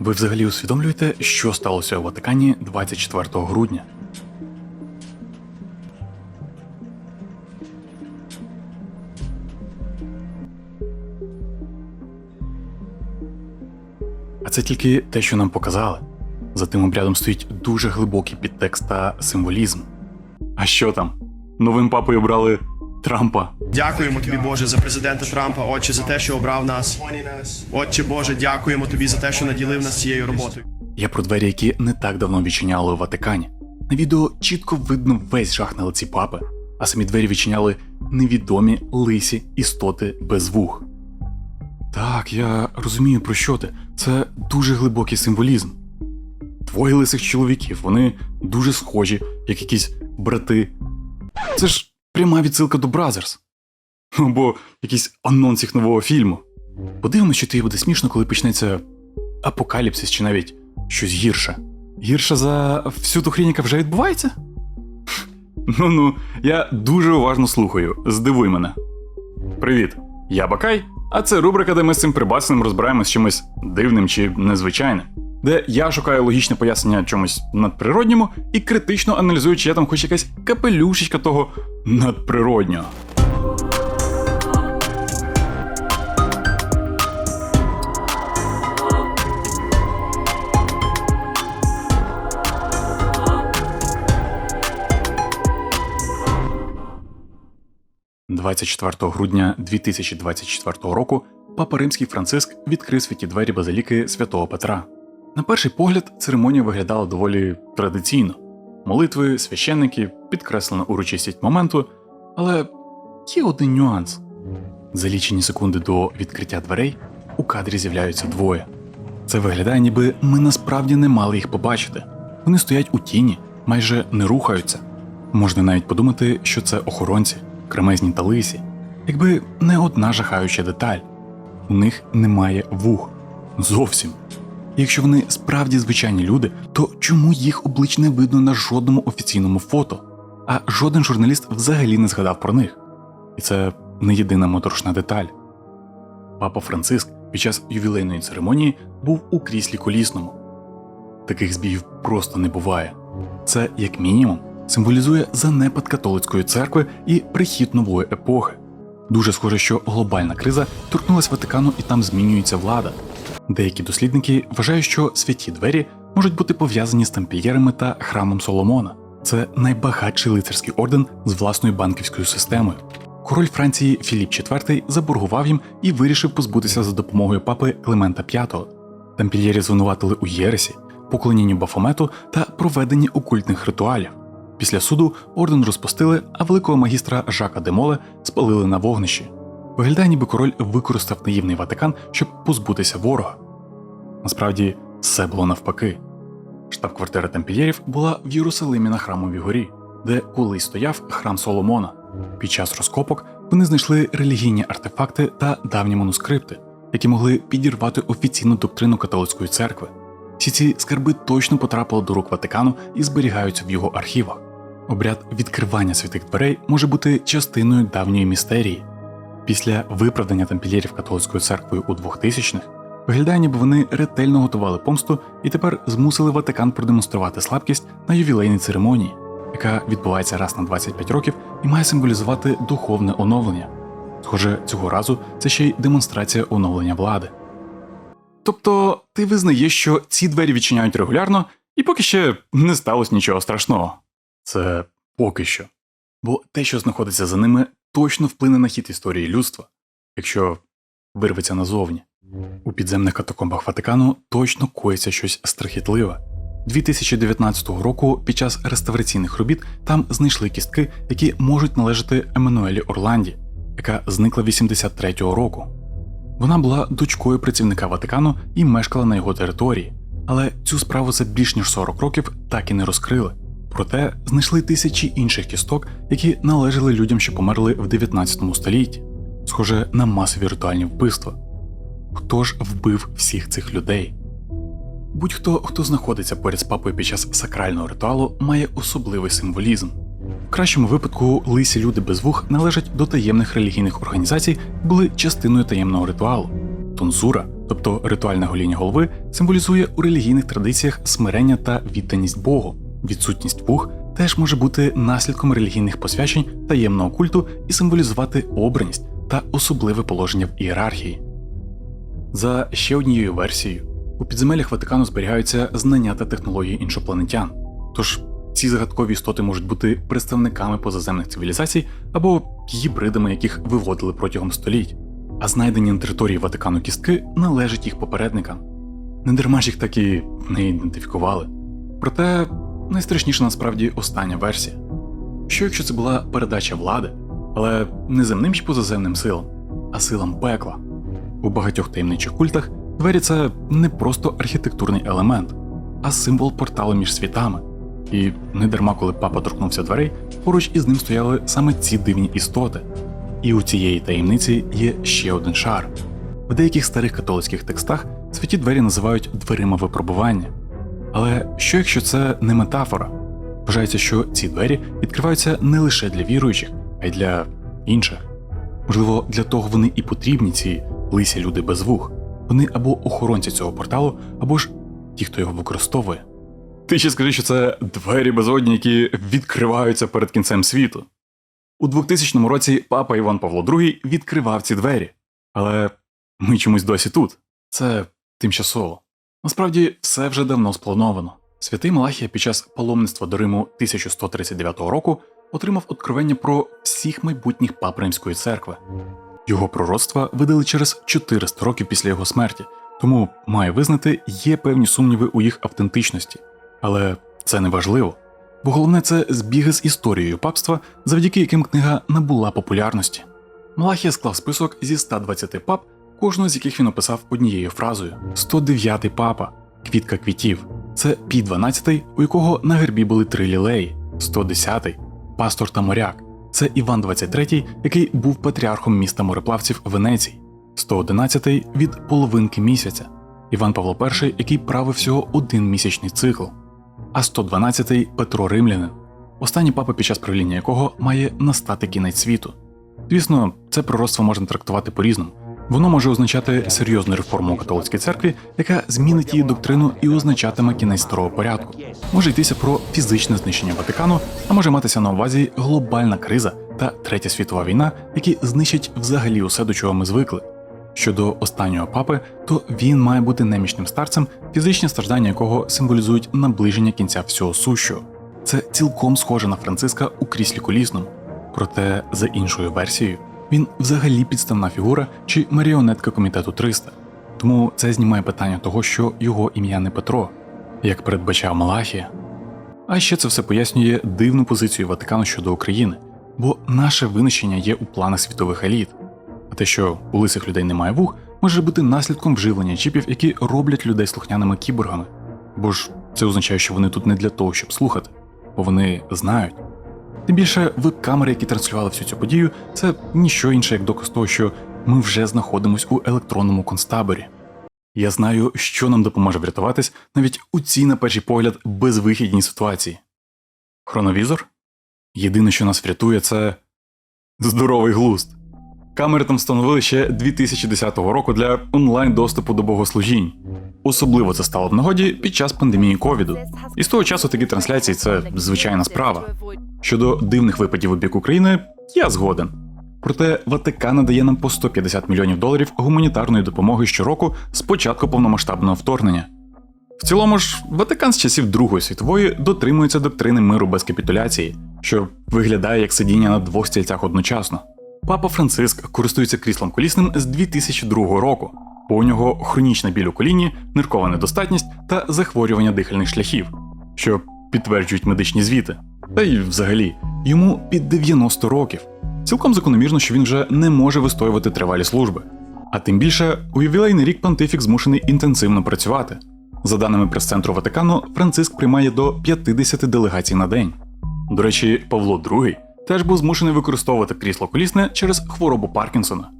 Ви взагалі усвідомлюєте, що сталося у Ватикані 24 грудня? А це тільки те, що нам показали. За тим обрядом стоїть дуже глибокий підтекст та символізм. А що там? Новим папою обрали Трампа. Дякуємо тобі, Боже, за президента Трампа, Отче, за те, що обрав нас. Отче Боже, дякуємо тобі за те, що наділив нас цією роботою. Я про двері, які не так давно відчиняли у Ватикані. На відео чітко видно весь жах на лиці папи, а самі двері відчиняли невідомі лисі істоти без вух. Так, я розумію про що ти. Це дуже глибокий символізм. Двоє лисих чоловіків, вони дуже схожі, як якісь брати. Це ж пряма відсилка до Бразерс. Або якийсь анонс їх нового фільму. Подивимось, що тобі буде смішно, коли почнеться апокаліпсис чи навіть щось гірше. Гірше за всю ту хрінь, яка вже відбувається? Ну ну, я дуже уважно слухаю. Здивуй мене. Привіт, я Бакай, а це рубрика, де ми з цим прибацаним розбираємось чимось дивним чи незвичайним, де я шукаю логічне пояснення чомусь надприродньому і критично аналізую, чи є там хоч якась капелюшечка того надприроднього. – 24 грудня 2024 року Папа Римський Франциск відкрив святі двері базиліки святого Петра. На перший погляд, церемонія виглядала доволі традиційно: молитви, священники, підкреслена урочистість моменту, але є один нюанс. За лічені секунди до відкриття дверей у кадрі з'являються двоє. Це виглядає, ніби ми насправді не мали їх побачити. Вони стоять у тіні, майже не рухаються. Можна навіть подумати, що це охоронці, кремезні та лисі, якби не одна жахаюча деталь. У них немає вух. Зовсім. Якщо вони справді звичайні люди, то чому їх облич не видно на жодному офіційному фото? А жоден журналіст взагалі не згадав про них. І це не єдина моторошна деталь. Папа Франциск під час ювілейної церемонії був у кріслі колісному. Таких збігів просто не буває. Це, як мінімум, символізує занепад католицької церкви і прихід нової епохи. Дуже схоже, що глобальна криза торкнулась Ватикану і там змінюється влада. Деякі дослідники вважають, що святі двері можуть бути пов'язані з тампільєрами та храмом Соломона. Це найбагатший лицарський орден з власною банківською системою. Король Франції Філіп IV заборгував їм і вирішив позбутися за допомогою папи Климента V. Тампільєрі звинуватили у єресі, поклонінню Бафомету та проведенні окультних ритуалів. Після суду орден розпустили, а великого магістра Жака Демоле спалили на вогнищі. Виглядає, ніби король використав наївний Ватикан, щоб позбутися ворога. Насправді, все було навпаки. Штаб-квартира тампільєрів була в Єрусалимі на храмовій горі, де колись стояв храм Соломона. Під час розкопок вони знайшли релігійні артефакти та давні манускрипти, які могли підірвати офіційну доктрину католицької церкви. Всі ці скарби точно потрапили до рук Ватикану і зберігаються в його архівах. Обряд відкривання святих дверей може бути частиною давньої містерії. Після виправдання тампільєрів католицькою церквою у 2000-х виглядає, ніби вони ретельно готували помсту і тепер змусили Ватикан продемонструвати слабкість на ювілейній церемонії, яка відбувається раз на 25 років і має символізувати духовне оновлення. Схоже, цього разу це ще й демонстрація оновлення влади. Тобто ти визнаєш, що ці двері відчиняють регулярно, і поки ще не сталося нічого страшного. Це поки що. Бо те, що знаходиться за ними, точно вплине на хід історії людства, якщо вирветься назовні. У підземних катакомбах Ватикану точно коїться щось страхітливе. 2019 року під час реставраційних робіт там знайшли кістки, які можуть належати Еммануелі Орланді, яка зникла 83-го року. Вона була дочкою працівника Ватикану і мешкала на його території, але цю справу за більш ніж 40 років так і не розкрили. Проте знайшли тисячі інших кісток, які належали людям, що померли в 19 столітті, схоже на масові ритуальні вбивства. Хто ж вбив всіх цих людей? Будь-хто, хто знаходиться поряд з папою під час сакрального ритуалу, має особливий символізм. В кращому випадку лисі люди без вух належать до таємних релігійних організацій, були частиною таємного ритуалу. Тонзура тобто ритуальне гоління голови, символізує у релігійних традиціях смирення та відданість Богу. Відсутність вух теж може бути наслідком релігійних посвячень таємного культу і символізувати обраність та особливе положення в ієрархії. За ще однією версією, у підземеллях Ватикану зберігаються знання та технології іншопланетян. Тож ці загадкові істоти можуть бути представниками позаземних цивілізацій або гібридами, яких виводили протягом століть, а знайдені на території Ватикану кістки належать їх попередникам. Не дарма ж їх так і не ідентифікували. Проте найстрашніша насправді остання версія. Що якщо це була передача влади, але не земним чи позаземним силам, а силам пекла? У багатьох таємничих культах двері це не просто архітектурний елемент, а символ порталу між світами. І не дарма, коли папа торкнувся дверей, поруч із ним стояли саме ці дивні істоти. І у цієї таємниці є ще один шар. В деяких старих католицьких текстах святі двері називають дверима випробування. Але що якщо це не метафора? Вважається, що ці двері відкриваються не лише для віруючих, а й для інших. Можливо, для того вони і потрібні ці лисі люди без вух. Вони або охоронці цього порталу, або ж ті, хто його використовує. Ти ще скажи, що це двері безодні, які відкриваються перед кінцем світу. У 2000 році папа Іван Павло II відкривав ці двері. Але ми чомусь досі тут. Це тимчасово. Насправді, все вже давно сплановано. Святий Малахія під час паломництва до Риму 1139 року отримав откровення про всіх майбутніх пап Римської церкви. Його пророцтва видали через 400 років після його смерті, тому маю визнати, є певні сумніви у їх автентичності. Але це не важливо, бо головне це збіги з історією папства, завдяки яким книга набула популярності. Малахія склав список зі 120 пап, кожного з яких він описав однією фразою: «109-й папа, квітка квітів. Це пі 12 у якого на гербі були три лілеї, 110-й, пастор та моряк. Це Іван 23, який був патріархом міста мореплавців Венеції, 111 від половинки місяця, Іван Павло І, який правив всього один місячний цикл, а 112 Петро Римлянин, останній папа під час правління якого має настати кінець світу. Звісно, це пророцтво можна трактувати по-різному. Воно може означати серйозну реформу у католицькій церкві, яка змінить її доктрину і означатиме кінець старого порядку. Може йтися про фізичне знищення Ватикану, а може матися на увазі глобальна криза та третя світова війна, які знищать взагалі усе, до чого ми звикли. Щодо останнього папи, то він має бути немічним старцем, фізичні страждання якого символізують наближення кінця всього сущого. Це цілком схоже на Франциска у кріслі колісному. Проте, за іншою версією, він взагалі підставна фігура чи маріонетка комітету 300. Тому це знімає питання того, що його ім'я не Петро, як передбачав Малахія. А ще це все пояснює дивну позицію Ватикану щодо України, бо наше винищення є у планах світових еліт. А те, що у лисих людей немає вух, може бути наслідком вживлення чіпів, які роблять людей слухняними кіборгами. Бо ж це означає, що вони тут не для того, щоб слухати, бо вони знають. Тим більше веб-камери, які транслювали всю цю подію, це ніщо інше, як доказ того, що ми вже знаходимось у електронному концтаборі. Я знаю, що нам допоможе врятуватись навіть у цій, на перший погляд, безвихідній ситуації. Хроновізор? Єдине, що нас врятує, це здоровий глузд. Камери там встановили ще 2010 року для онлайн доступу до богослужінь. Особливо це стало в нагоді під час пандемії ковіду. І з того часу такі трансляції це звичайна справа. Щодо дивних випадів у бік України, я згоден. Проте Ватикан надає нам по 150 мільйонів доларів гуманітарної допомоги щороку з початку повномасштабного вторгнення. В цілому ж, Ватикан з часів Другої світової дотримується доктрини миру без капітуляції, що виглядає як сидіння на двох стільцях одночасно. Папа Франциск користується кріслом колісним з 2002 року, бо у нього хронічна біль у коліні, ниркова недостатність та захворювання дихальних шляхів, що підтверджують медичні звіти. Та й взагалі, йому під 90 років. Цілком закономірно, що він вже не може вистоювати тривалі служби. А тим більше, у ювілейний рік понтифік змушений інтенсивно працювати. За даними прес-центру Ватикану, Франциск приймає до 50 делегацій на день. До речі, Павло II теж був змушений використовувати крісло колісне через хворобу Паркінсона.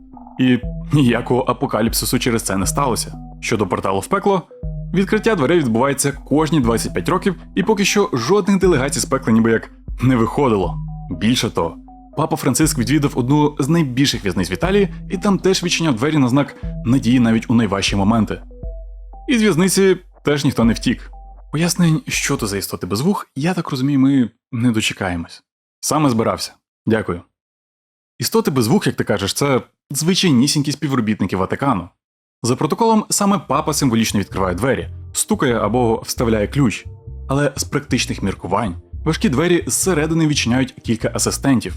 І ніякого апокаліпсису через це не сталося. Щодо порталу в пекло, відкриття дверей відбувається кожні 25 років, і поки що жодних делегацій з пекла ніби як не виходило. Більше того, Папа Франциск відвідав одну з найбільших в'язниць в Італії і там теж відчиняв двері на знак надії навіть у найважчі моменти. І з в'язниці теж ніхто не втік. Пояснень, що то за істоти без вух, я так розумію, ми не дочекаємось. Саме збирався. Дякую. Істоти без вух, як ти кажеш, це звичайнісінькі співробітники Ватикану. За протоколом, саме папа символічно відкриває двері, стукає або вставляє ключ. Але з практичних міркувань важкі двері зсередини відчиняють кілька асистентів.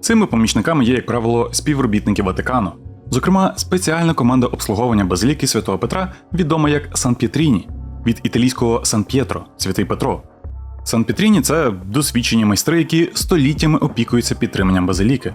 Цими помічниками є, як правило, співробітники Ватикану. Зокрема, спеціальна команда обслуговування базиліки Святого Петра, відома як Сан П'єтріні, від італійського Сан П'єтро, Святий Петро. Сан Петріні це досвідчені майстри, які століттями опікуються підтриманням базиліки.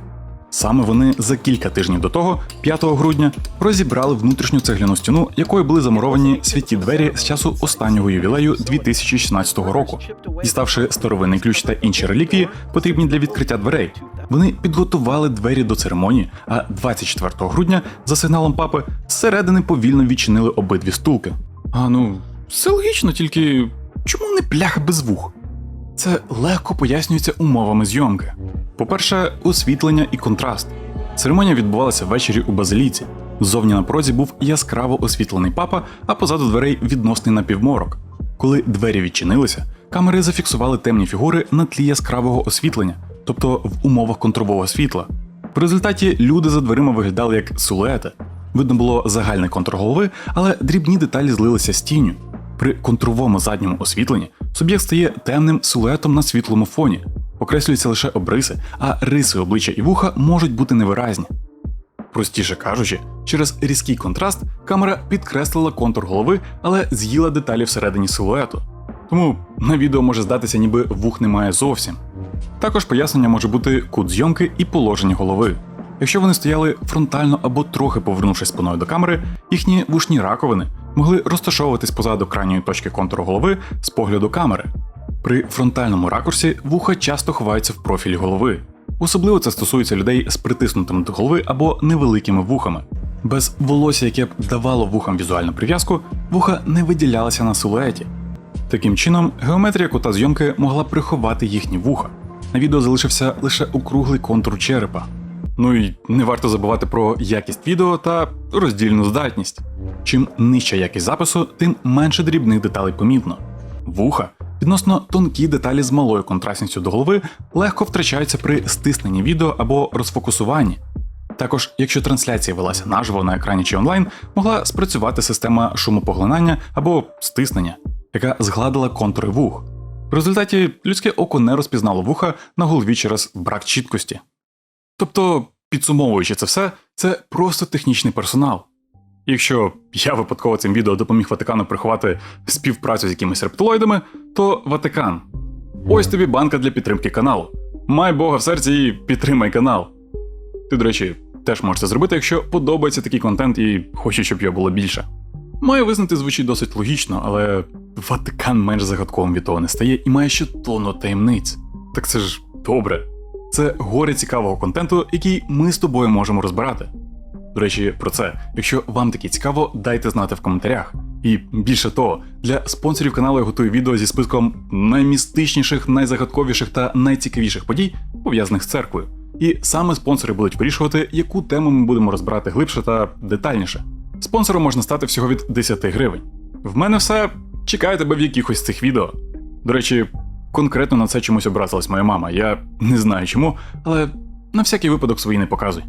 Саме вони за кілька тижнів до того, 5 грудня, розібрали внутрішню цегляну стіну, якою були замуровані святі двері з часу останнього ювілею 2016 року. Діставши старовинний ключ та інші реліквії, потрібні для відкриття дверей. Вони підготували двері до церемонії, а 24 грудня, за сигналом папи, зсередини повільно відчинили обидві стулки. А ну, все логічно, тільки чому не пляха без вух? Це легко пояснюється умовами зйомки. По-перше, освітлення і контраст. Церемонія відбувалася ввечері у базиліці. Ззовні на прозі був яскраво освітлений папа, а позаду дверей відносний напівморок. Коли двері відчинилися, камери зафіксували темні фігури на тлі яскравого освітлення, тобто в умовах контрового світла. В результаті люди за дверима виглядали як силуети. Видно було загальний контур голови, але дрібні деталі злилися з тінню. При контровому задньому освітленні суб'єкт стає темним силуетом на світлому фоні, окреслюються лише обриси, а риси обличчя і вуха можуть бути невиразні. Простіше кажучи, через різкий контраст камера підкреслила контур голови, але з'їла деталі всередині силуету. Тому на відео може здатися, ніби вух немає зовсім. Також пояснення може бути кут зйомки і положення голови. Якщо вони стояли фронтально або трохи повернувшись спиною до камери, їхні вушні раковини могли розташовуватись позаду крайньої точки контуру голови з погляду камери. При фронтальному ракурсі вуха часто ховаються в профілі голови. Особливо це стосується людей з притиснутими до голови або невеликими вухами. Без волосся, яке б давало вухам візуальну прив'язку, вуха не виділялися на силуеті. Таким чином, геометрія кута зйомки могла приховати їхні вуха. На відео залишився лише округлий контур черепа. Ну і не варто забувати про якість відео та роздільну здатність. Чим нижча якість запису, тим менше дрібних деталей помітно. Вуха, відносно тонкі деталі з малою контрастністю до голови, легко втрачаються при стисненні відео або розфокусуванні. Також, якщо трансляція велася наживо на екрані чи онлайн, могла спрацювати система шумопоглинання або стиснення, яка згладила контури вух. В результаті людське око не розпізнало вуха на голові через брак чіткості. Тобто, підсумовуючи це все, це просто технічний персонал. Якщо я випадково цим відео допоміг Ватикану приховати співпрацю з якимись рептилоїдами, то Ватикан. Ось тобі банка для підтримки каналу. Май Бога в серці і підтримай канал. Ти, до речі, теж можеш це зробити, якщо подобається такий контент і хочеш, щоб його було більше. Маю визнати, звучить досить логічно, але Ватикан менш загадковим від того не стає і має ще тонну таємниць. Так це ж добре. Це горе цікавого контенту, який ми з тобою можемо розбирати. До речі, про це, якщо вам таке цікаво, дайте знати в коментарях. І більше того, для спонсорів каналу я готую відео зі списком наймістичніших, найзагадковіших та найцікавіших подій, пов'язаних з церквою. І саме спонсори будуть вирішувати, яку тему ми будемо розбирати глибше та детальніше. Спонсором можна стати всього від 10 гривень. В мене все чекаю тебе в якихось цих відео. До речі, конкретно на це чомусь образилась моя мама. Я не знаю чому, але на всякий випадок свої не показуй.